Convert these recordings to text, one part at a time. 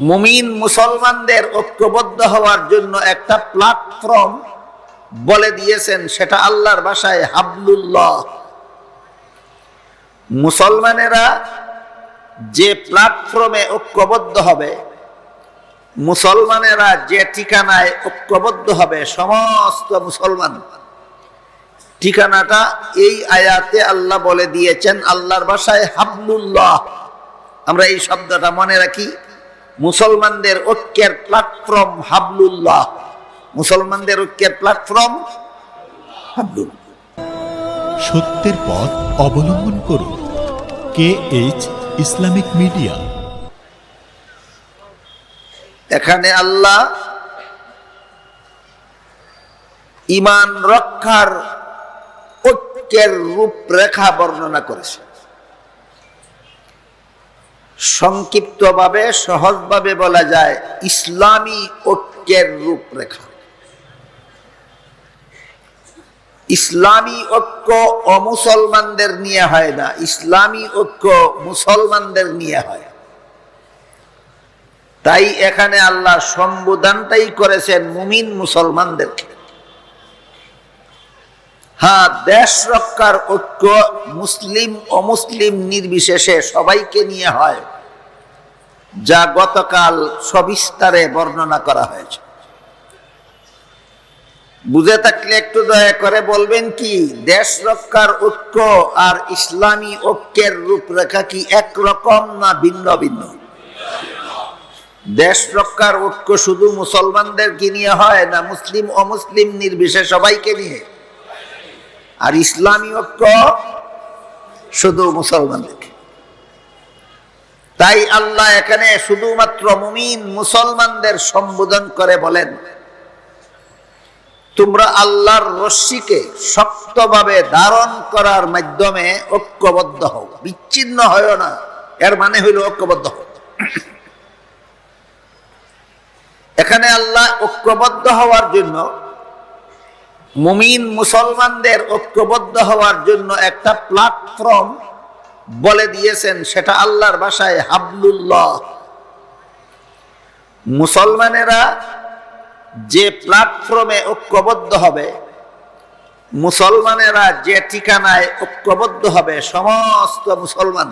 মুমিন মুসলমানদের ঐক্যবদ্ধ হওয়ার জন্য একটা প্ল্যাটফর্ম বলে দিয়েছেন, সেটা আল্লাহর ভাষায় হাবলুল্লাহ। মুসলমানেরা যে প্ল্যাটফর্মে ঐক্যবদ্ধ হবে, মুসলমানেরা যে ঠিকানায় ঐক্যবদ্ধ হবে, সমস্ত মুসলমান। ঠিকানাটা এই আয়াতে আল্লাহ বলে দিয়েছেন, আল্লাহর ভাষায় হাবলুল্লাহ। আমরা এই শব্দটা মনে রাখি। মুসলমানদের ঐক্যের প্ল্যাটফর্ম হাবলুল্লাহ। মুসলমানদের ঐক্যের প্ল্যাটফর্ম হাবলুল সত্যের পথ অবলম্বন করুন। K H Islamic media. এখানে আল্লাহ ইমান রক্ষার ঐক্যের রূপরেখা বর্ণনা করেছে সংক্ষিপ্তভাবে, সহজভাবে বলা যায়, ইসলামী ঐক্যের রূপরেখা। ইসলামী ঐক্য অমুসলমানদের নিয়ে হয় না, ইসলামী ঐক্য মুসলমানদের নিয়ে হয়। তাই এখানে আল্লাহ সম্বোধনটাই করেছেন মুমিন মুসলমানদেরকে। হ্যাঁ দেশ রক্ষার ঐক্য মুসলিম অমুসলিম নির্বিশেষে সবাইকে নিয়ে হয়, যা গতকাল সবিস্তারে বর্ণনা করা হয়েছে। বুঝে থাকলে একটু দয়া করে বলবেন কি, দেশ রক্ষার ঐক্য আর ইসলামী ঐক্যের রূপরেখা কি একরকম না ভিন্ন ভিন্ন? দেশ রক্ষার ঐক্য শুধু মুসলমানদেরকে নিয়ে হয় না, মুসলিম অমুসলিম নির্বিশেষ সবাইকে নিয়ে? আর ইসলামী ঐক্য শুধু মুসলমানদেরকে তাই আল্লাহ এখানে শুধুমাত্র মুমিন মুসলমানদের সম্বোধন করে বলেন, তোমরা আল্লাহর রশ্মিকে শক্তভাবে ধারণ করার মাধ্যমে ঐক্যবদ্ধ হও। বিচ্ছিন্ন হয় না, এর মানে হইল ঐক্যবদ্ধ হও। এখানে আল্লাহ ঐক্যবদ্ধ হওয়ার জন্য মুমিন মুসলমানদের ঐক্যবদ্ধ হওয়ার জন্য একটা প্ল্যাটফর্ম বলে দিয়েছেন, সেটা আল্লাহর ভাষায় হাবলুল্লাহ। মুসলমানেরা যে প্ল্যাটফর্মে ঐক্যবদ্ধ হবে, মুসলমানেরা যে ঠিকানায় ঐক্যবদ্ধ হবে, সমস্ত মুসলমান।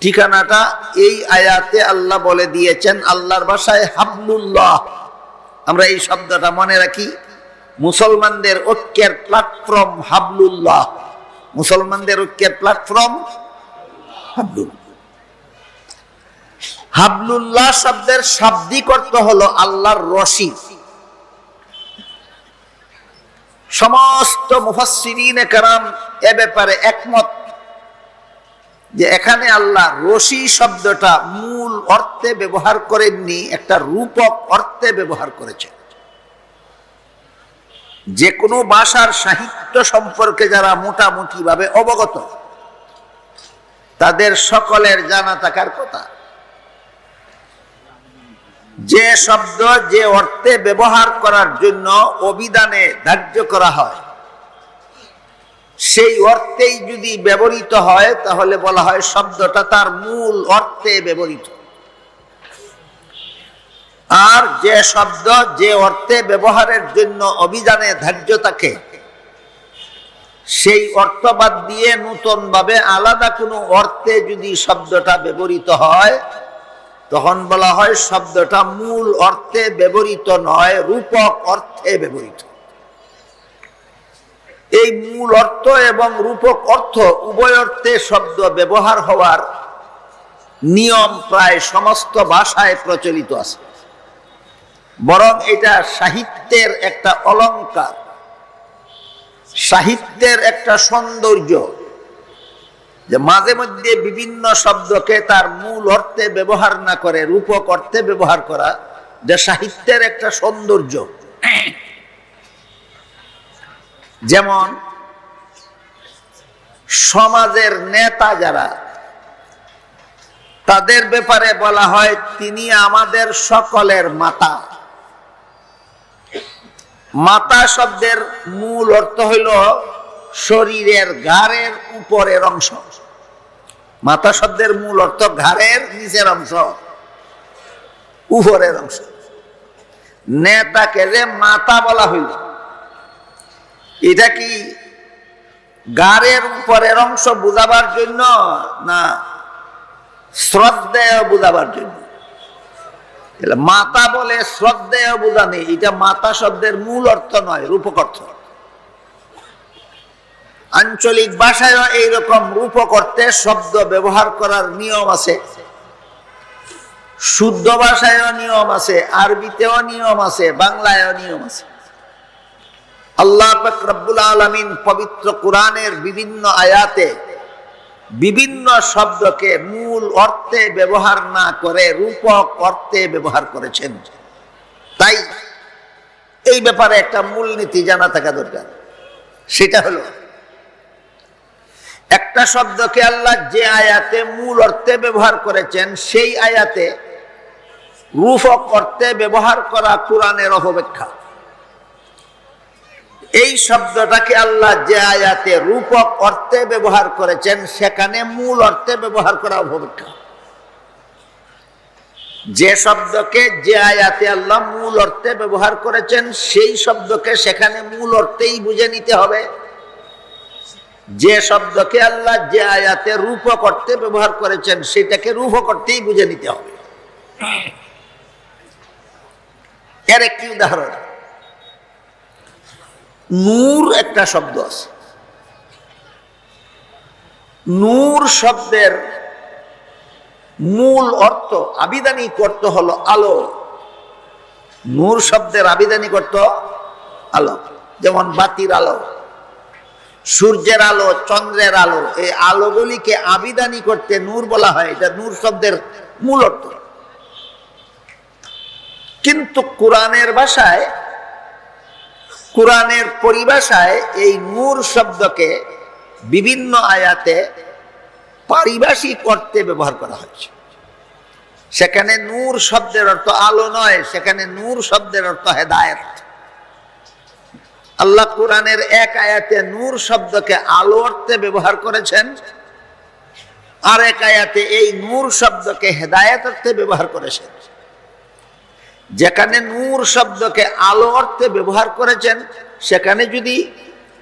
ঠিকানাটা এই আয়াতে আল্লাহ বলে দিয়েছেন, আল্লাহর ভাষায় হাবলুল্লাহ। আমরা এই শব্দটা মনে রাখি। মুসলমানদের ঐক্যের প্ল্যাটফর্ম হাবলুল্লাহ। মুসলমানদের ঐক্যের প্ল্যাটফর্ম হাবলুল হাবলুল্লাহ শব্দের শাব্দিক অর্থ হলো আল্লাহর রশি। সমস্ত মুফাসসিরিনে কারাম এ ব্যাপারে একমত যে এখানে আল্লাহ রশি শব্দটা মূল অর্থে ব্যবহার করেননি, একটা রূপক অর্থে ব্যবহার করেছে যে কোনো ভাষার সাহিত্য সম্পর্কে যারা মোটামুটি ভাবে অবগত, তাদের সকলের জানা থাকার কথা। যে শব্দ, যে অর্থে ব্যবহার করার জন্য অভিধানে ধার্য করা হয়, সেই অর্থেই যদি ব্যবহৃত হয়, তাহলে বলা হয় শব্দটা তার মূল অর্থে ব্যবহৃত। আর যে শব্দ, যে অর্থে ব্যবহারের জন্য অভিযানে ধার্য থাকে, সেই অর্থবাদ দিয়ে নূতন ভাবে আলাদা কোনো অর্থে যদি শব্দটা ব্যবহৃত হয়, তখন বলা হয় শব্দটা মূল অর্থে ব্যবহৃত নয়, রূপক অর্থে ব্যবহৃত। এই মূল অর্থ এবং রূপক অর্থ উভয় অর্থে শব্দ ব্যবহার হওয়ার নিয়ম প্রায় সমস্ত ভাষায় প্রচলিত আছে। বরং এটা সাহিত্যের একটা অলঙ্কার সাহিত্যের একটা সৌন্দর্য, যে মাঝে মধ্যে বিভিন্ন শব্দকে তার মূল অর্থে ব্যবহার না করে, রূপক অর্থে ব্যবহার করা, যে সাহিত্যের একটা সৌন্দর্য। যেমন, সমাজের নেতা যারা, তাদের ব্যাপারে বলা হয়, তিনি আমাদের সকলের মাতা। মাতা শব্দের মূল অর্থ হইল শরীরের ঘাড়ের উপরের অংশ। মাথা শব্দের মূল অর্থ ঘাড়ের নিচের অংশ, উপরের অংশ। নেতাকে যে মাথা বলা হইল, এটা কি গাড়ের উপরের অংশ বুঝাবার জন্য না শ্রদ্ধেয় বুঝাবার জন্য? মাতা বলে শ্রদ্ধেয় বোঝানি এটা মাতা শব্দের মূল অর্থ নয়, রূপক অর্থ। আঞ্চলিক ভাষায়ও এইরকম রূপক অর্থে শব্দ ব্যবহার করার নিয়ম আছে। শুদ্ধ ভাষায়ও নিয়ম আছে, আরবিতেও নিয়ম আছে, বাংলায়ও নিয়ম আছে। আল্লাহ রব্বুল আলমিন পবিত্র কোরআনের বিভিন্ন আয়াতে বিভিন্ন শব্দকে মূল অর্থে ব্যবহার না করে, রূপক অর্থে ব্যবহার করেছেন। তাই এই ব্যাপারে একটা মূলনীতি জানা থাকা দরকার। সেটা হলো, একটা শব্দকে আল্লাহ যে আয়াতে মূল অর্থে ব্যবহার করেছেন, সেই আয়াতে রূপক অর্থে ব্যবহার করা কোরআনের অপব্যাখ্যা। এই শব্দটাকে আল্লাহ যে আয়াতে রূপক অর্থে ব্যবহার করেছেন, সেখানে মূল অর্থে ব্যবহার করা অপেক্ষা। যে শব্দকে, যে আয়াতে আল্লাহ মূল অর্থে ব্যবহার করেছেন, সেই শব্দকে সেখানে মূল অর্থেই বুঝে নিতে হবে। যে শব্দকে আল্লাহ যে আয়াতে রূপক অর্থে ব্যবহার করেছেন, সেটাকে রূপক অর্থেই বুঝে নিতে হবে। এর একটি উদাহরণ। নূর একটা শব্দ আছে। নূর শব্দের মূল অর্থ আবিধানিক অর্থ হলো আলো। নূর শব্দের আবিধানিক অর্থ আলো। যেমন বাতির আলো, সূর্যের আলো, চন্দ্রের আলো, এই আলোগুলিকে আবিদানি করতে নূর বলা হয়। এটা নূর শব্দের মূল অর্থ। কিন্তু কোরআনের ভাষায় কোরআনের পরিভাষায় এই নূর শব্দকে বিভিন্ন আয়াতে পারিভাষিক অর্থে ব্যবহার করা হয়েছে। সেখানে নূর শব্দের অর্থ আলো নয়, সেখানে নূর শব্দের অর্থ হেদায়ত। আল্লাহ কোরআনের এক আয়াতে নূর শব্দকে আলো অর্থে ব্যবহার করেছেন আর এক আয়াতে এই নূর শব্দকে হেদায়ত অর্থে ব্যবহার করেছেন। যেখানে নূর শব্দকে আলো অর্থে ব্যবহার করেছেন, সেখানে যদি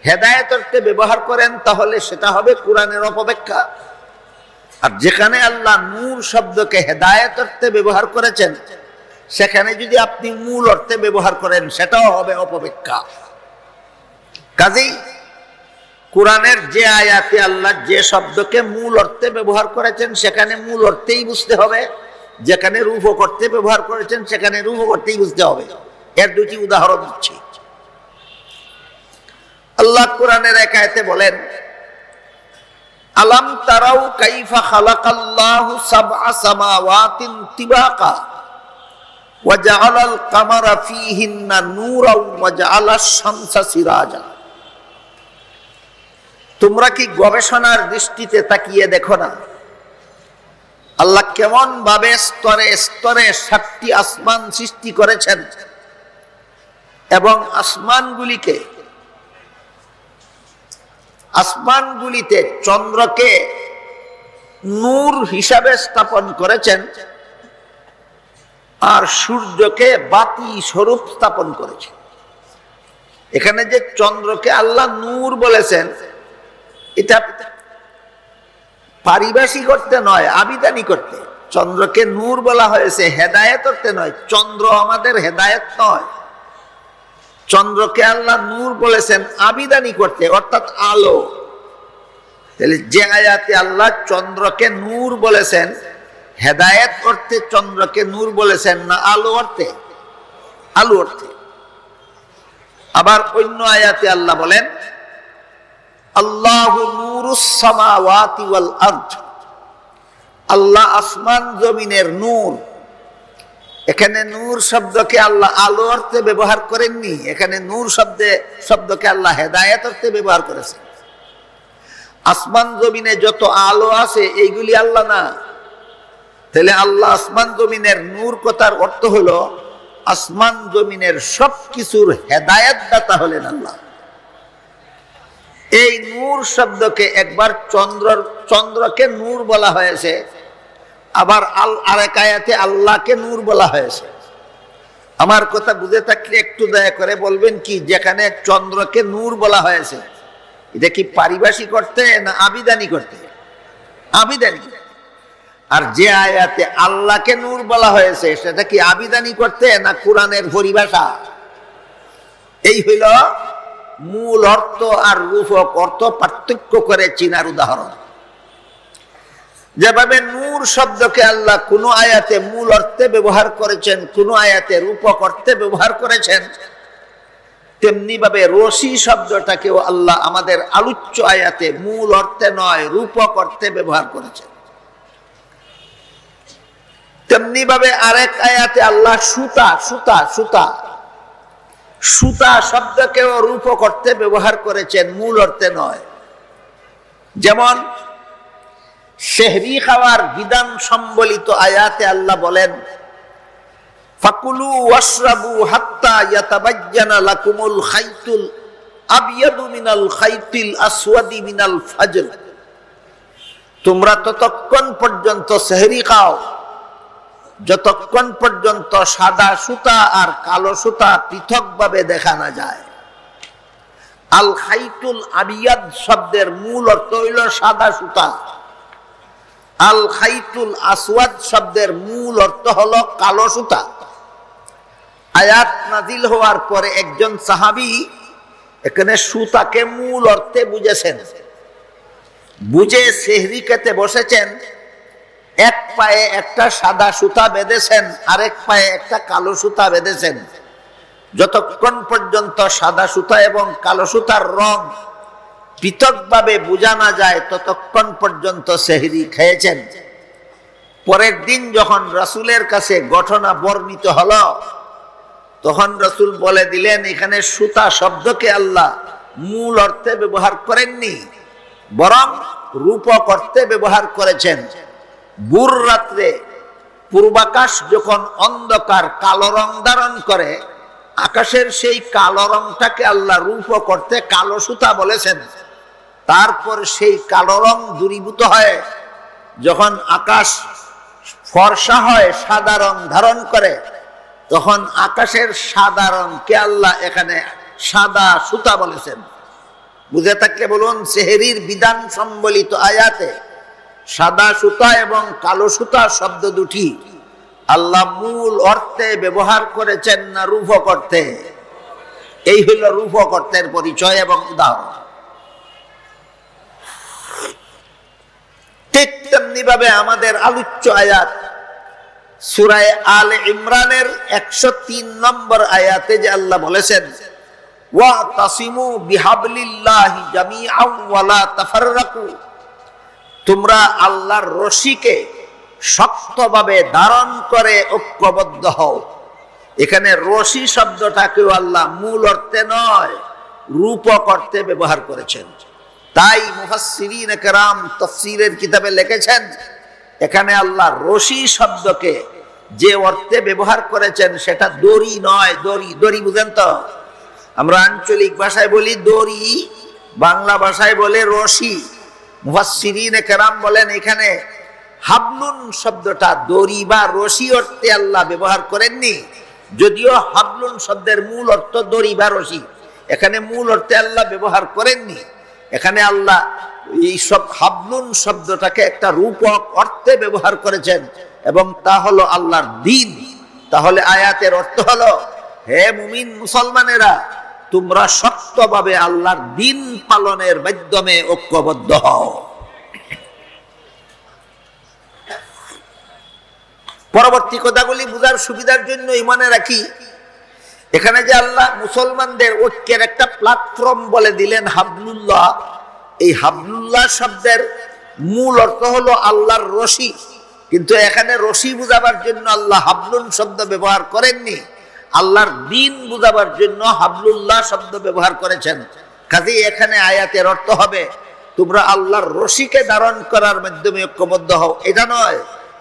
হেদায়ত অর্থে ব্যবহার করেন, তাহলে সেটা হবে কোরআনের অপব্যাখ্যা। আর যেখানে আল্লাহ নূর শব্দকে হেদায়ত অর্থে ব্যবহার করেছেন, সেখানে যদি আপনি মূল অর্থে ব্যবহার করেন, সেটাও হবে অপব্যাখ্যা। কাজেই কোরআনের যে আয়াতে আল্লাহ যে শব্দকে মূল অর্থে ব্যবহার করেছেন, সেখানে মূল অর্থেই বুঝতে হবে। যেখানে রূপ করতে ব্যবহার করেছেন সেখানে রূপ করতেই বুঝতে হবে এর দুটি উদাহরণ দিচ্ছি আল্লাহ কোরআনের এক আয়াতে বলেন আলাম তারাও কাইফা খালাকাল্লাহু সাবআ সামাওয়াতিন তিবাকা وجعل القمر فيهن نورا وجعل الشمس سراجا তোমরা কি গবেষণার দৃষ্টিতে তাকিয়ে দেখো না আল্লাহ কেমন ভাবে স্তরে স্তরে সাতটি আসমান সৃষ্টি করেছেন এবং আসমানগুলিকে, আসমানগুলিতে চন্দ্রকে নূর হিসাবে স্থাপন করেছেন আর সূর্যকে বাতি স্বরূপ স্থাপন করেছেন। এখানে যে চন্দ্রকে আল্লাহ নূর বলেছেন, এটা পারিভাষিক করতে নয়, আবিদানি করতে। চন্দ্রকে নূর বলা হয়েছে, হেদায়ত করতে নয়। চন্দ্র আমাদের হেদায়ত নয়। চন্দ্রকে আল্লাহ নূর বলেছেন, আবিদানি করতে, অর্থাৎ আলো। তাহলে যে আয়াতে আল্লাহ চন্দ্রকে নূর বলেছেন, হেদায়ত অর্থে চন্দ্রকে নূর বলেছেন না আলো অর্থে? আলো অর্থে। আবার অন্য আয়াতে আল্লাহ বলেন আল্লাহ আসমান জমিনের নূর। এখানে নূর শব্দকে আল্লাহ আলো অর্থে ব্যবহার করেননি। এখানে নূর শব্দে, শব্দকে আল্লাহ হেদায়ত অর্থে ব্যবহার করেছেন। আসমান জমিনে যত আলো আছে, এইগুলি আল্লাহ না। তাহলে আল্লাহ আসমান জমিনের নূর কথার অর্থ হলো, আসমান জমিনের সব কিছুর হেদায়ত দাতা হলেন আল্লাহ। এই নূর শব্দকে একবার চন্দ্র চন্দ্রকে নূর বলা হয়েছে, আবার আল আরেক আয়াতে আল্লাহকে নূর বলা হয়েছে। আমার কথা বুঝে থাকলে একটু দয়া করে বলবেন কি, যেখানে চন্দ্রকে নূর বলা হয়েছে, এটা কি পারিভাষিক করতে না আবিদানি করতে? আবিদানি আর যে আয়াতে আল্লাহকে নূর বলা হয়েছে, সেটা কি আবিদানি করতে না কোরআনের পরিভাষা? এই হইল মূল অর্থ আর রূপক অর্থ পার্থক্য করে চিনার উদাহরণ। যেভাবে নূর শব্দকে আল্লাহ কোন আয়াতে মূল অর্থে ব্যবহার করেছেন, কোন আয়াতে রূপক অর্থে ব্যবহার করেছেন, তেমনি ভাবে রশি শব্দটাকেও আল্লাহ আমাদের আলোচ্য আয়াতে মূল অর্থে নয় রূপক অর্থে ব্যবহার করেছেন। তেমনি ভাবে আরেক আয়াতে আল্লাহ সুতা সুতা সুতা সুতা শব্দকেও রূপক অর্থে ব্যবহার করেছেন, মূল অর্থে নয়। যেমন, শেহরি খাওয়ার বিধান সম্বলিত আয়াতে আল্লাহ বলেন, ফাকুলু ওয়াশরাবু হাত্তা ইয়াতাবাজ্জানা লাকুমুল খাইতুল আবিয়াদু মিনাল খাইতিল আসওয়াদি মিনাল ফাজর তোমরা ততক্ষণ পর্যন্ত সেহরি খাও। যতক্ষণ পর্যন্ত সাদা সুতা আর কালো সুতা পৃথকভাবে দেখা না যায়। আল খাইতুল আবিয়াদ শব্দের মূল অর্থ হইল সাদা সুতা। আল খাইতুল আসওয়াদ শব্দের মূল অর্থ হলো কালো সুতা। আয়াত নাজিল হওয়ার পরে একজন সাহাবি এখানে সুতাকে মূল অর্থে বুঝেছেন। বুঝে সেহরি খেতে বসেছেন। এক পায়ে একটা সাদা সুতা বেঁধেছেন, আরেক পায়ে একটা কালো সুতা বেঁধেছেন। যতক্ষণ পর্যন্ত সাদা সুতা এবং কালো সুতার রং পৃথকভাবে বোঝা না যায়, ততক্ষণ পর্যন্ত সেহরি খেয়েছেন। পরের দিন যখন রাসুলের কাছে ঘটনা বর্ণিত হল, তখন রসুল বলে দিলেন, এখানে সুতা শব্দকে আল্লাহ মূল অর্থে ব্যবহার করেননি, বরং রূপক অর্থে ব্যবহার করেছেন। বুর রাত্রে পূর্বাকাশ যখন অন্ধকার কালো রং ধারণ করে, আকাশের সেই কালো রংটাকে আল্লাহ রূপ করতে কালো সুতা বলেছেন। তারপর সেই কালো রং দূরীভূত হয়। যখন আকাশ ফর্সা হয়, সাদা রং ধারণ করে, তখন আকাশের সাদা রংকে আল্লাহ এখানে সাদা সুতা বলেছেন। বুঝে থাকলে বলুন, সেহেরির বিধান সম্বলিত আয়াতে সাদা সুতা এবং কালো সুতা শব্দ দুটি। আল্লাহ মূল অর্থে ব্যবহার করেছেন না রূপ করতে এই হইল রূপ অর্থের পরিচয় এবং উদাহরণ। ঠিক তেমনি ভাবে আমাদের আলোচ্য আয়াত, সুরায় আল ইমরানের একশো তিন নম্বর আয়াতে যে আল্লাহ বলেছেন, ওয়া তাসিমু বিহাবলিল্লাহি জামিআন ওয়ালা তাফাররাকু। তোমরা আল্লাহর রশিকে শক্তভাবে ধারণ করে ঐক্যবদ্ধ হও। এখানে রশি শব্দটাকেও আল্লাহ মূল অর্থে নয়, রূপক অর্থে ব্যবহার করেছেন। তাই মুহাসসিরিন কেরাম তফসিরের কিতাবে লিখেছেন, এখানে আল্লাহ রশি শব্দকে যে অর্থে ব্যবহার করেছেন সেটা দড়ি নয়, দড়ি দড়ি বুঝেন তো? আমরা আঞ্চলিক ভাষায় বলি দড়ি, বাংলা ভাষায় বলে রশি। কেরাম বলেন এখানে, হাবলুন শব্দটা দড়ি বা রশি অর্থে আল্লাহ ব্যবহার করেননি। যদিও হাবলুন শব্দের মূল অর্থ দড়ি বা রশি। এখানে মূল অর্থে আল্লাহ ব্যবহার করেননি। এখানে আল্লাহ এই সব হাবলুন শব্দটাকে একটা রূপক অর্থে ব্যবহার করেছেন এবং তা হলো আল্লাহর দিন। তাহলে আয়াতের অর্থ হলো, হে মুমিন মুসলমানেরা তোমরা শক্তভাবে আল্লাহর দিন পালনের মাধ্যমে ঐক্যবদ্ধ হও। পরবর্তী কথাগুলি বোঝার সুবিধার জন্য মনে রাখি। এখানে যে আল্লাহ মুসলমানদের ঐক্যের একটা প্ল্যাটফর্ম বলে দিলেন হাবলুল্লাহ। এই হাবলুল্লাহ শব্দের মূল অর্থ হলো আল্লাহর রশি। কিন্তু এখানে রশি বুঝাবার জন্য আল্লাহ হাবলুন শব্দ ব্যবহার করেননি। আল্লাহর দিন বুঝাবার জন্য হাবলুল্লাহ শব্দ ব্যবহার করেছেন। কাজে এখানে আয়াতের অর্থ হবে, তোমরা আল্লাহর রশিকে ধারণ করার মাধ্যমে ঐক্যবদ্ধ হও। এটা নয়,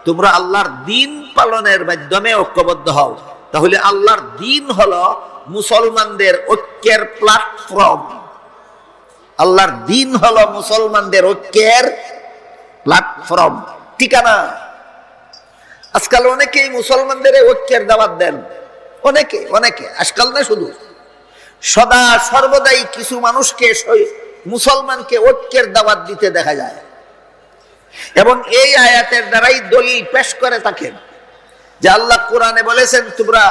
তোমরা আল্লাহর দিন পালনের মাধ্যমে ঐক্যবদ্ধ হও। তাহলে আল্লাহর দিন হলো মুসলমানদের ঐক্যের প্ল্যাটফর্ম আল্লাহর দিন হলো মুসলমানদের ঐক্যের প্ল্যাটফর্ম ঠিকানা? আজকাল অনেকেই মুসলমানদের ঐক্যের দাওয়াত দেন। অনেকে অনেকে, আজকাল না শুধু। সদা সর্বদাই কিছু মানুষকে মুসলমানকে ঐক্যের দাওয়াত দিতে দেখা যায়। এবং এই আয়াতের দ্বারাই দলিল পেশ করে থাকেন যে আল্লাহ কোরআনে বলেছেন, তোমরা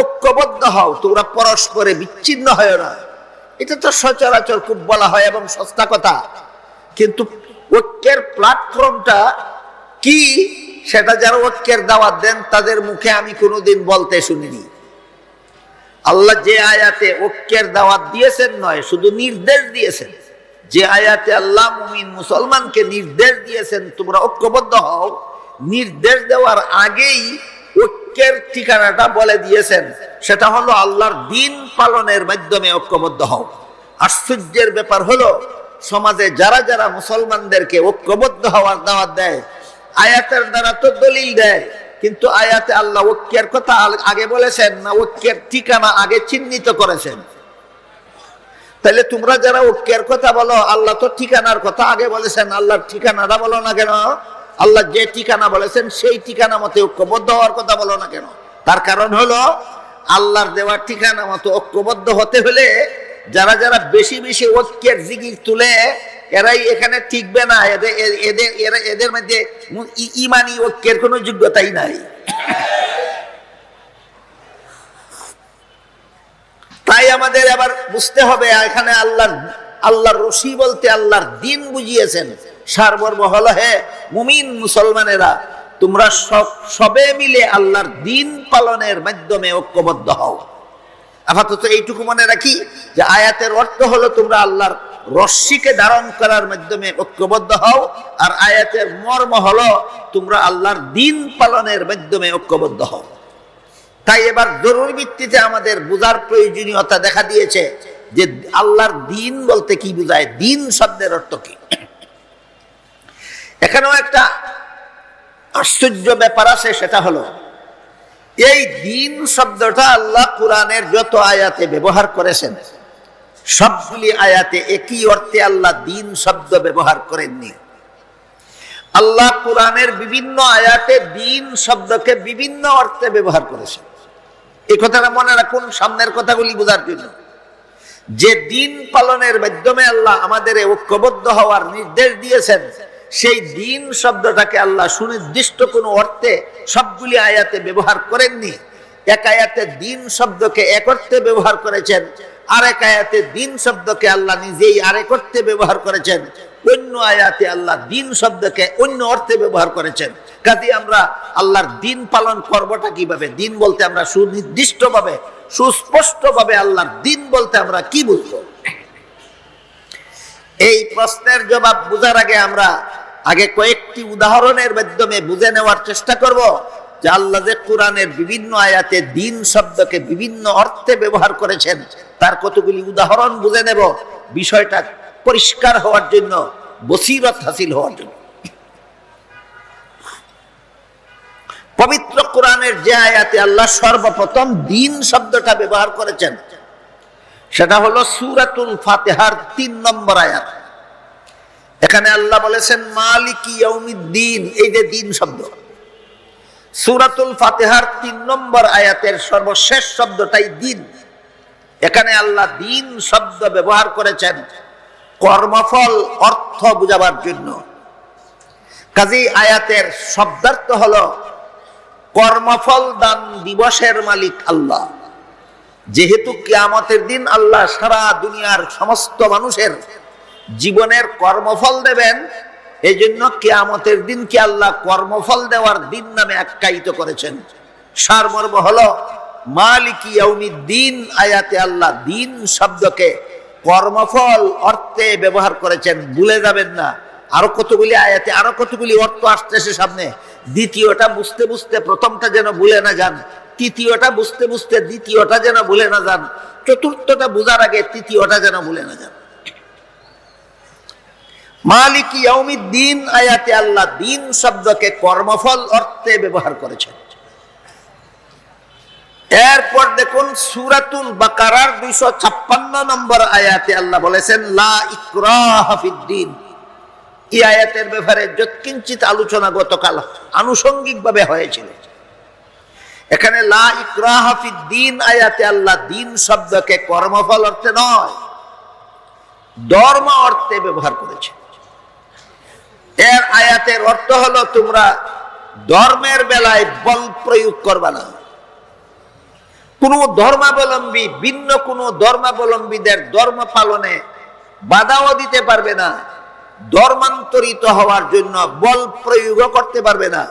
ঐক্যবদ্ধ হও, তোমরা পরস্পরে বিচ্ছিন্ন হয় না। এটা তো সচরাচর খুব বলা হয় এবং সস্তা কথা। কিন্তু ঐক্যের প্ল্যাটফর্মটা কি, সেটা যারা ঐক্যের দাওয়াত দেন, তাদের মুখে আমি কোনোদিন বলতে শুনিনি। আল্লাহ যে আয়াতে ঐক্যের দাওয়াত দিয়েছেন নয়, শুধু নির্দেশ দিয়েছেন। যে আয়াতে আল্লাহ মুমিন মুসলমানকে নির্দেশ দিয়েছেন, তোমরা ঐক্যবদ্ধ হও। নির্দেশ দেওয়ার আগেই ঐক্যের ঠিকানাটা বলে দিয়েছেন। সেটা হলো আল্লাহর দিন পালনের মাধ্যমে ঐক্যবদ্ধ হও। আশ্চর্যের ব্যাপার হলো, সমাজে যারা যারা মুসলমানদেরকে ঐক্যবদ্ধ হওয়ার দাওয়াত দেয়, আয়াতের দ্বারা তো দলিল দেয় কিন্তু আয়াতে আল্লাহ ঐক্যের কথা আগে বলেছেন, না ঐক্যের ঠিকানা আগে চিহ্নিত করেছেন। তাহলে তোমরা যারা ঐক্যের কথা বলো, আল্লাহ তো ঠিকানার কথা আগে বলেছেন, আল্লাহর ঠিকানাটা বলো না কেন? আল্লাহ যে ঠিকানা বলেছেন, সেই ঠিকানা মতে ঐক্যবদ্ধ হওয়ার কথা বলো না কেন? তার কারণ হলো, আল্লাহর দেওয়ার ঠিকানা মতো ঐক্যবদ্ধ হতে হলে, যারা যারা বেশি বেশি ঐক্যের জিগির তুলে এরাই এখানে টিকবে না, এদের এদের এদের মধ্যে ইমানি ঐক্যের কোনো যোগ্যতাই নাই। তাই আমাদের আবার বুঝতে হবে, এখানে আল্লাহর আল্লাহর রশি বলতে আল্লাহর দিন বুঝিয়েছেন। সারবর্ম হলো হে মুমিন মুসলমানেরা, তোমরা সব, সবে মিলে আল্লাহর দিন পালনের মাধ্যমে ঐক্যবদ্ধ হও। আপাতত এইটুকু মনে রাখি যে আয়াতের অর্থ হলো তোমরা আল্লাহর রশ্মিকে ধারণ করার মাধ্যমে ঐক্যবদ্ধ হও, আর আয়াতের মর্ম হলো তোমরা আল্লাহর দিন পালনের মাধ্যমে ঐক্যবদ্ধ হও। তাই এবার জরুরি ভিত্তিতে আমাদের বোঝার প্রয়োজনীয়তা দেখা দিয়েছে যে আল্লাহর দিন বলতে কি বোঝায়? দিন শব্দের অর্থ কি? এখানেও একটা আশ্চর্য ব্যাপার আছে, সেটা হলো, এই দিন শব্দটা আল্লাহ কোরআনের যত আয়াতে ব্যবহার করেছেন সবগুলি আয়াতে একই অর্থে আল্লাহ দিন, শব্দ ব্যবহার করেননি। আল্লাহ কোরআনের বিভিন্ন আয়াতে দিন, শব্দকে বিভিন্ন অর্থে ব্যবহার করেছেন। এই কথাটা মনে রাখুন, সামনের কথাগুলি বোঝার জন্য। যে দিন পালনের মাধ্যমে আল্লাহ আমাদের ঐক্যবদ্ধ হওয়ার নির্দেশ দিয়েছেন, সেই দিন শব্দটাকে আল্লাহ সুনির্দিষ্ট কোনো অর্থে সবগুলি আয়াতে ব্যবহার করেননি। এক আয়াতে দিন শব্দকে এক অর্থে ব্যবহার করেছেন আরেক আয়াতে দিন শব্দকে আল্লাহ নিজেই আরেক অর্থে ব্যবহার করেছেন। অন্য আয়াতে আল্লাহ দিন শব্দকে অন্য অর্থে ব্যবহার করেছেন। কাজে আমরা আল্লাহর দিন পালন করবটা কীভাবে? দিন বলতে আমরা সুনির্দিষ্টভাবে, সুস্পষ্টভাবে আল্লাহর দিন বলতে আমরা কি বুঝব? এই প্রশ্নের জবাব বোঝার আগে আমরা আগে কয়েকটি উদাহরণের মাধ্যমে বুঝে নেওয়ার চেষ্টা করব। যে আল্লাহ যে কোরআনের বিভিন্ন আয়াতে দিন শব্দকে বিভিন্ন অর্থে ব্যবহার করেছেন, তার কতগুলি উদাহরণ বুঝে নেব? বিষয়টা পরিষ্কার হওয়ার জন্য, বসিরত হাসিল হওয়ার জন্য। পবিত্র কোরআনের যে আয়াতে আল্লাহ সর্বপ্রথম দিন শব্দটা ব্যবহার করেছেন, সেটা হলো সুরাতুল ফাতেহার তিন নম্বর আয়াত। এখানে আল্লাহ বলেছেন, মালিকি এই যে দিন শব্দ। সুরাতুল ফাতেহার তিন নম্বর আয়াতের সর্বশেষ শব্দটাই দিন। এখানে আল্লাহ দিন শব্দ ব্যবহার করেছেন কর্মফল, অর্থ বুঝাবার জন্য। কাজী আয়াতের শব্দার্থ হল কর্মফল দান দিবসের মালিক আল্লাহ। যেহেতু কিয়ামতের দিন আল্লাহ সারা দুনিয়ার সমস্ত মানুষের জীবনের কর্মফল দেবেন এই জন্য কেয়ামতের দিনকে আল্লাহ কর্মফল দেওয়ার দিন নামে আখ্যায়িত করেছেন? সারমর্ম হলো, মালিকি দিন আয়াতে আল্লাহ দিন শব্দকে কর্মফল অর্থে ব্যবহার করেছেন। ভুলে যাবেন না। আরও কতগুলি আয়াতে, আরও কতগুলি অর্থ আসতেছে সামনে। দ্বিতীয়টা বুঝতে বুঝতে প্রথমটা যেন ভুলে না যান। তৃতীয়টা বুঝতে বুঝতে দ্বিতীয়টা যেন ভুলে না যান। চতুর্থটা বোঝার আগে তৃতীয়টা যেন ভুলে না যান। মালিক আয়াতে আল্লাহ দিন শব্দকে কর্মফল অর্থে ব্যবহার করেছেন। এরপর দেখুন সুরাতুল বাকারার দুইশো ছাপ্পান্ন নম্বর আয়াতে আল্লাহ বলেছেন, লা ইকরাহা ফিদ্দিন এই আয়াতের ব্যাপারে যৎকিঞ্চিত আলোচনা গতকাল আনুষঙ্গিকভাবে হয়েছিল। এখানে লা ইকরাহা ফিদ আয়াতে আল্লাহ দিন শব্দকে কর্মফল অর্থে নয়, ধর্ম অর্থে ব্যবহার করেছে এর আয়াতের অর্থ হলো তোমরা ধর্মের বেলায় বল প্রয়োগ করবা না। কোন ধর্মাবলম্বী, ভিন্ন কোন ধর্মাবলম্বীদের ধর্ম পালনে বাধাও দিতে পারবে না, ধর্মান্তরিত হওয়ার জন্য বল প্রয়োগ করতে পারবে না।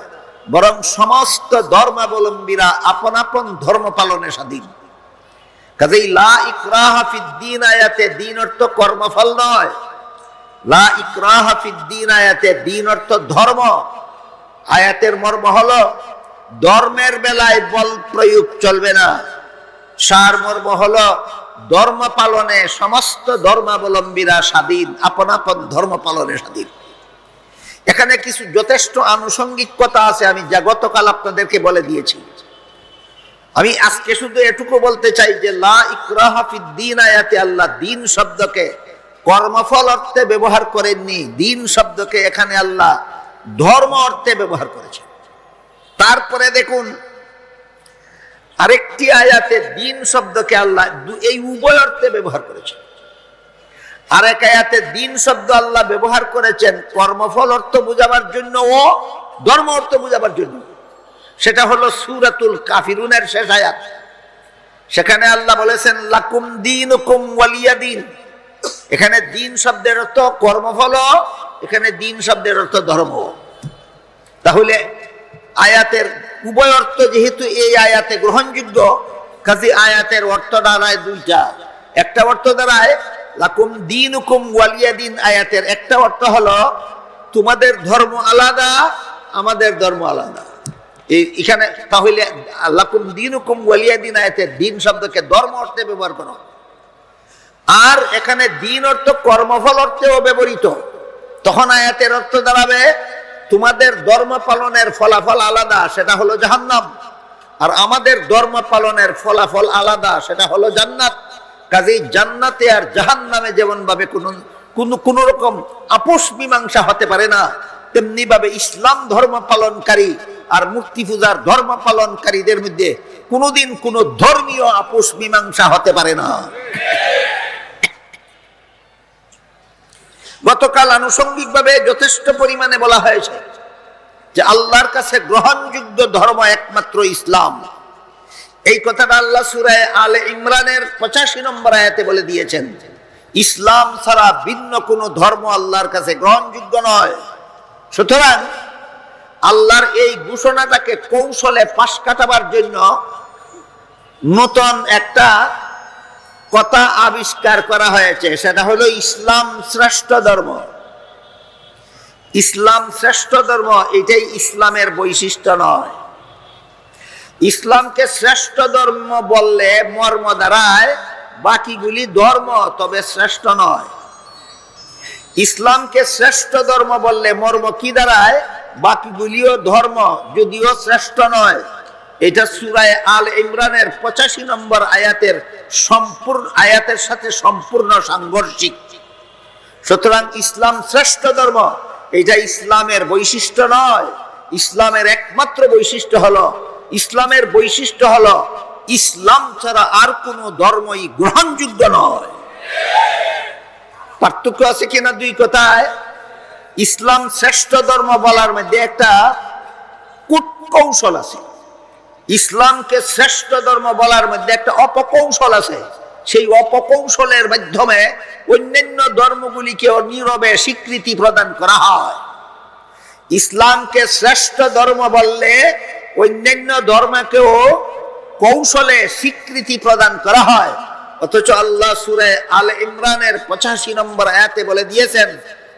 বরং সমস্ত ধর্মাবলম্বীরা আপন আপন ধর্ম পালনে স্বাধীন। কাজেই লা ইকরাহা ফিদ দিন আয়াতে দিন অর্থ কর্মফল নয়। লা দিন আয়াতে, দিন অর্থ ধর্ম। আয়াতের মর্ম হলো, ধর্মের বেলায় বল প্রয়োগ চলবে না। সার মর্ম ধর্ম পালনে সমস্ত ধর্মাবলম্বীরা স্বাধীন, আপন ধর্ম পালনে স্বাধীন। এখানে কিছু যথেষ্ট আনুষঙ্গিক কথা আছে, আমি যা গতকাল আপনাদেরকে বলে দিয়েছি। আমি আজকে শুধু এটুকু বলতে চাই যে, লা ইকরাহা ফিদ দিন আয়াতে আল্লাহ দিন শব্দকে কর্মফল অর্থে ব্যবহার করেননি, দিন শব্দকে এখানে আল্লাহ ধর্ম অর্থে ব্যবহার করেছে তারপরে দেখুন, আরেকটি আয়াতে দিন শব্দকে আল্লাহ এই উভয় অর্থে ব্যবহার করেছে আরেক আয়াতে দিন শব্দ আল্লাহ ব্যবহার করেছেন কর্মফল অর্থ বোঝাবার জন্য ও ধর্ম অর্থ বোঝাবার জন্য। সেটা হলো সুরাতুল কাফিরুনের শেষ আয়াত। সেখানে আল্লাহ বলেছেন, লাকুম দিন ওয়ালিয়া দিন এখানে দিন শব্দের অর্থ কর্মফল, এখানে দিন শব্দের অর্থ ধর্ম। তাহলে আয়াতের উভয় অর্থ যেহেতু এই আয়াতে গ্রহণযোগ্য, কাজে আয়াতের অর্থ দাঁড়ায় দুইটা। একটা অর্থ দাঁড়ায়, লাকুম দিন হুকুম ওয়ালিয়া দিন আয়াতের একটা অর্থ হলো, তোমাদের ধর্ম আলাদা, আমাদের ধর্ম আলাদা। এই এখানে তাহলে, লাকুম দিন হুকুম ওয়ালিয়া দিন আয়াতের দিন শব্দকে ধর্ম অর্থে ব্যবহার করো। আর এখানে দিন অর্থ কর্মফল অর্থেও ব্যবহৃত। তখন আয়াতের অর্থ দাঁড়াবে, তোমাদের ধর্ম পালনের ফলাফল আলাদা, সেটা হলো জাহান্নাম। আর আমাদের ধর্ম পালনের ফলাফল আলাদা, সেটা হলো জান্নাত। কাজেই জান্নাতে আর জাহান্নামে যেমন ভাবে কোনো কোন রকম আপোষ মীমাংসা হতে পারে না তেমনি ভাবে ইসলাম ধর্ম পালনকারী আর মূর্তি পূজার ধর্ম পালনকারীদের মধ্যে কোনোদিন কোনো ধর্মীয় আপোষ মীমাংসা হতে পারে না। গতকাল আনুষঙ্গিকভাবে যথেষ্ট পরিমাণে বলা হয়েছে যে আল্লাহর কাছে গ্রহণযোগ্য ধর্ম একমাত্র ইসলাম। এই কথাটা আল্লাহ সুরায় আলে ইমরানের পঁচাশি নম্বর আয়াতে বলে দিয়েছেন। ইসলাম ছাড়া ভিন্ন কোনো ধর্ম আল্লাহর কাছে গ্রহণযোগ্য নয়। সুতরাং আল্লাহর এই ঘোষণাটাকে কৌশলে পাশ কাটাবার জন্য নতুন একটা কথা আবিষ্কার করা হয়েছে, সেটা হলো ইসলাম শ্রেষ্ঠ ধর্ম। ইসলাম শ্রেষ্ঠ ধর্ম, এটাই ইসলামের বৈশিষ্ট্য নয়। ইসলামকে শ্রেষ্ঠ ধর্ম বললে মর্ম দ্বারায় বাকিগুলি ধর্ম, তবে শ্রেষ্ঠ নয়। ইসলামকে শ্রেষ্ঠ ধর্ম বললে মর্ম কি দ্বারায়? বাকিগুলিও ধর্ম, যদিও শ্রেষ্ঠ নয়। এটা সুরায় আল ইমরানের পঁচাশি নম্বর আয়াতের সম্পূর্ণ আয়াতের সাথে সম্পূর্ণ সাংঘর্ষিক। সুতরাং ইসলাম শ্রেষ্ঠ ধর্ম, এটা ইসলামের বৈশিষ্ট্য নয়। ইসলামের একমাত্র বৈশিষ্ট্য হলো, ইসলামের বৈশিষ্ট্য হলো, ইসলাম ছাড়া আর কোনো ধর্মই গ্রহণযোগ্য নয়। পার্থক্য আছে কিনা দুই কথায়? ইসলাম শ্রেষ্ঠ ধর্ম বলার মধ্যে একটা কূটকৌশল আছে। ইসলামকে শ্রেষ্ঠ ধর্ম বলার মধ্যে একটা অপকৌশল আছে। সেই অপকৌশলের মাধ্যমে অন্যান্য ধর্মগুলিকেও নীরবে স্বীকৃতি প্রদান করা হয়। ইসলামকে শ্রেষ্ঠ ধর্ম বললে অন্যান্য ধর্মকেও কৌশলে স্বীকৃতি প্রদান করা হয়। অথচ আল্লাহ সুরে আল ইমরানের পঁচাশি নম্বর আয়াতে বলে দিয়েছেন,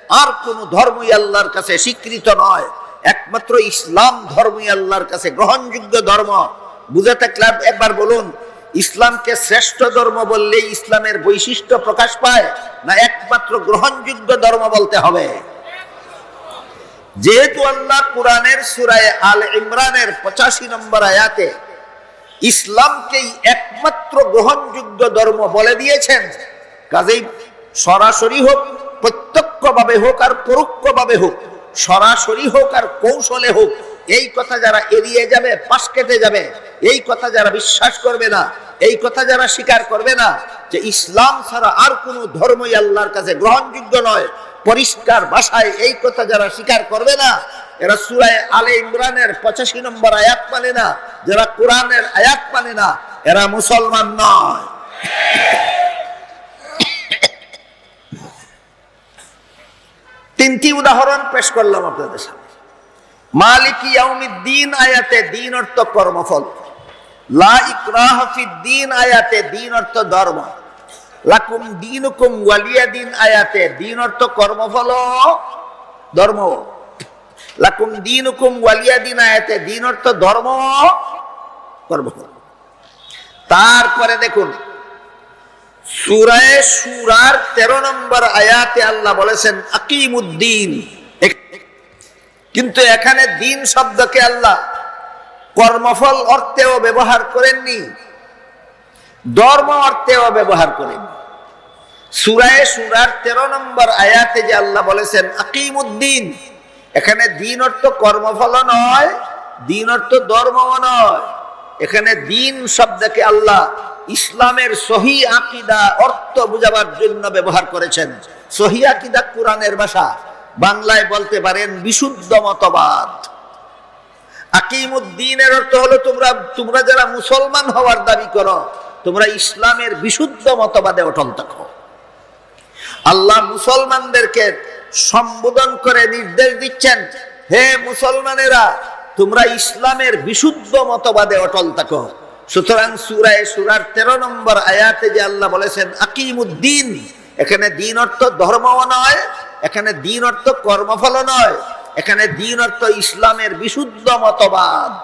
আর কোন ধর্মই আল্লাহর কাছে স্বীকৃত নয়। একমাত্র ইসলাম ধর্মই আল্লাহর কাছে গ্রহণযোগ্য ধর্ম। বুঝে থাকলে একবার বলুন, ইসলামকে শ্রেষ্ঠ ধর্ম বললে ইসলামের বৈশিষ্ট্য প্রকাশ পায় না একমাত্র গ্রহণযোগ্য ধর্ম বলতে হবে? যেহেতু আল্লাহ কোরআনের সুরায় আল ইমরানের পঁচাশি নম্বর আয়াতে ইসলামকেই একমাত্র গ্রহণযোগ্য ধর্ম বলে দিয়েছেন, কাজেই সরাসরি হোক প্রত্যক্ষ প্রত্যক্ষভাবে হোক আর পরোক্ষভাবে হোক সরাসরি হোক আর কৌশলে হোক, এই কথা যারা এড়িয়ে যাবে, পাশ কেটে যাবে, এই কথা যারা বিশ্বাস করবে না, এই কথা যারা স্বীকার করবে না যে ইসলাম ছাড়া আর কোনো ধর্মই আল্লাহর কাছে গ্রহণযোগ্য নয়, পরিষ্কার ভাষায় এই কথা যারা স্বীকার করবে না, এরা সুরায় আলে ইমরানের পঁচাশি নম্বর আয়াত মানে না, যারা কোরআনের আয়াত মানে না, এরা মুসলমান নয়। তিনটি উদাহরণ পেশ করলাম আপনাদের সামনে। মালিক ইয়াউমিদ্দিন আয়াতে দিন অর্থ কর্মফল। লা ইকরাহ ফিদ্দিন আয়াতে দিন অর্থ ধর্ম। লাকুম দিনুকুম ওয়ালিয়া দিন আয়াতে দিন অর্থ কর্মফল, ধর্ম। লাকুম দিনুকুম ওয়ালিয়া দিন আয়াতে দিন অর্থ ধর্ম, কর্মফল। তারপরে দেখুন সুরায় সুরার তেরো নম্বর আয়াতে আল্লাহ বলেছেন, আকিমুদ্দিন। কিন্তু এখানে দিন শব্দকে আল্লাহ কর্মফল অর্থেও ব্যবহার করেননি, ধর্ম অর্থেও ব্যবহার করেন সুরায় সুরার তেরো নম্বর আয়াতে যে আল্লাহ বলেছেন, আকিমুদ্দিন। এখানে দিন অর্থ কর্মফল নয়, দিন অর্থ ধর্মও নয়। এখানে দিন শব্দকে আল্লাহ ইসলামের সহি আকিদা, অর্থ বুঝাবার জন্য ব্যবহার করেছেন। সহি আকিদা কোরআনের ভাষা। বাংলায় বলতে পারেন বিশুদ্ধ মতবাদ। আকিমুদ্দিনের অর্থ হলো তোমরা তোমরা যারা মুসলমান হওয়ার দাবি করো, তোমরা ইসলামের বিশুদ্ধ মতবাদে অটল থাকো। আল্লাহ মুসলমানদেরকে সম্বোধন করে নির্দেশ দিচ্ছেন, হে মুসলমানেরা, তোমরা ইসলামের বিশুদ্ধ মতবাদে অটল থাকো। সুতরাং সুরায় সুরার তেরো নম্বর আয়াতে যে আল্লাহ বলেছেন, আকিমুদ্দিন এখানে দিন অর্থ ধর্মও নয়, এখানে দিন অর্থ কর্মফল নয়, এখানে দিন অর্থ ইসলামের বিশুদ্ধ মতবাদ।